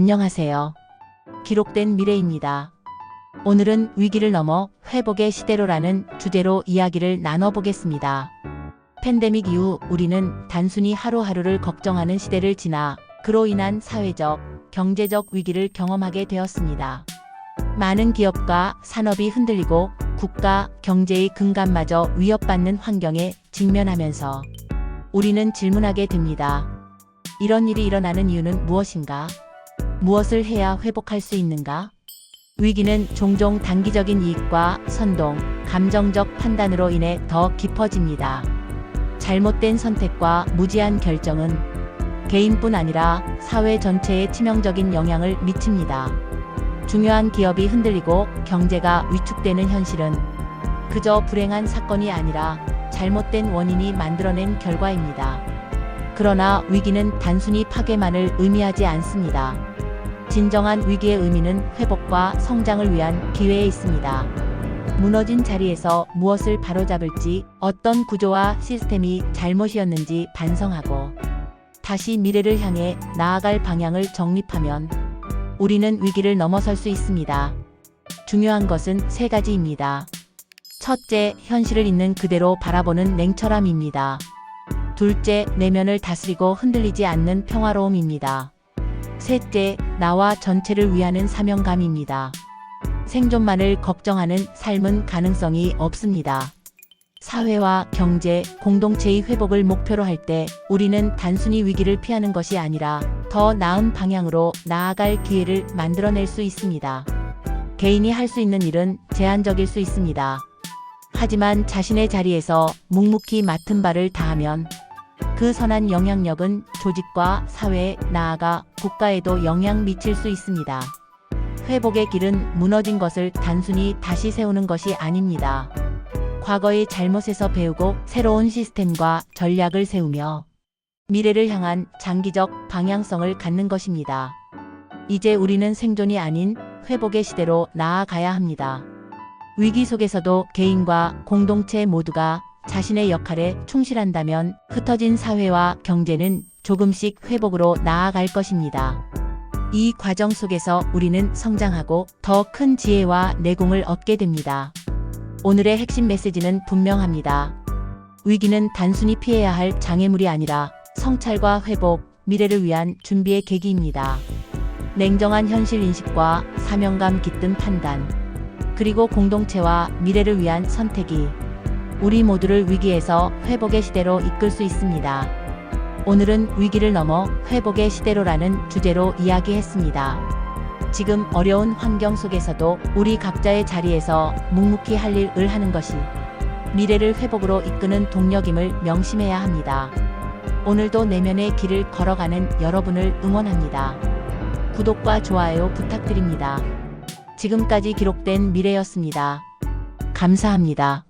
안녕하세요. 기록된 미래입니다. 오늘은 위기를 넘어 회복의 시대로라는 주제로 이야기를 나눠보겠습니다. 팬데믹 이후 우리는 단순히 하루하루를 걱정하는 시대를 지나 그로 인한 사회적, 경제적 위기를 경험하게 되었습니다. 많은 기업과 산업이 흔들리고 국가, 경제의 근간마저 위협받는 환경에 직면하면서 우리는 질문하게 됩니다. 이런 일이 일어나는 이유는 무엇인가? 무엇을 해야 회복할 수 있는가? 위기는 종종 단기적인 이익과 선동, 감정적 판단으로 인해 더 깊어집니다. 잘못된 선택과 무지한 결정은 개인뿐 아니라 사회 전체에 치명적인 영향을 미칩니다. 중요한 기업이 흔들리고 경제가 위축되는 현실은 그저 불행한 사건이 아니라 잘못된 원인이 만들어낸 결과입니다. 그러나 위기는 단순히 파괴만을 의미하지 않습니다. 진정한 위기의 의미는 회복과 성장을 위한 기회에 있습니다. 무너진 자리에서 무엇을 바로잡을지, 어떤 구조와 시스템이 잘못이었는지 반성하고 다시 미래를 향해 나아갈 방향을 정립하면 우리는 위기를 넘어설 수 있습니다. 중요한 것은 세 가지입니다. 첫째, 현실을 있는 그대로 바라보는 냉철함입니다. 둘째, 내면을 다스리고 흔들리지 않는 평화로움입니다. 셋째, 나와 전체를 위하는 사명감입니다. 생존만을 걱정하는 삶은 가능성이 없습니다. 사회와 경제, 공동체의 회복을 목표로 할 때 우리는 단순히 위기를 피하는 것이 아니라 더 나은 방향으로 나아갈 기회를 만들어낼 수 있습니다. 개인이 할 수 있는 일은 제한적일 수 있습니다. 하지만 자신의 자리에서 묵묵히 맡은 바를 다하면 그 선한 영향력은 조직과 사회, 나아가 국가에도 영향 미칠 수 있습니다. 회복의 길은 무너진 것을 단순히 다시 세우는 것이 아닙니다. 과거의 잘못에서 배우고 새로운 시스템과 전략을 세우며 미래를 향한 장기적 방향성을 갖는 것입니다. 이제 우리는 생존이 아닌 회복의 시대로 나아가야 합니다. 위기 속에서도 개인과 공동체 모두가 자신의 역할에 충실한다면 흩어진 사회와 경제는 조금씩 회복으로 나아갈 것입니다. 이 과정 속에서 우리는 성장하고 더 큰 지혜와 내공을 얻게 됩니다. 오늘의 핵심 메시지는 분명합니다. 위기는 단순히 피해야 할 장애물이 아니라 성찰과 회복, 미래를 위한 준비의 계기입니다. 냉정한 현실 인식과 사명감 깃든 판단, 그리고 공동체와 미래를 위한 선택이 우리 모두를 위기에서 회복의 시대로 이끌 수 있습니다. 오늘은 위기를 넘어 회복의 시대로라는 주제로 이야기했습니다. 지금 어려운 환경 속에서도 우리 각자의 자리에서 묵묵히 할 일을 하는 것이 미래를 회복으로 이끄는 동력임을 명심해야 합니다. 오늘도 내면의 길을 걸어가는 여러분을 응원합니다. 구독과 좋아요 부탁드립니다. 지금까지 기록된 미래였습니다. 감사합니다.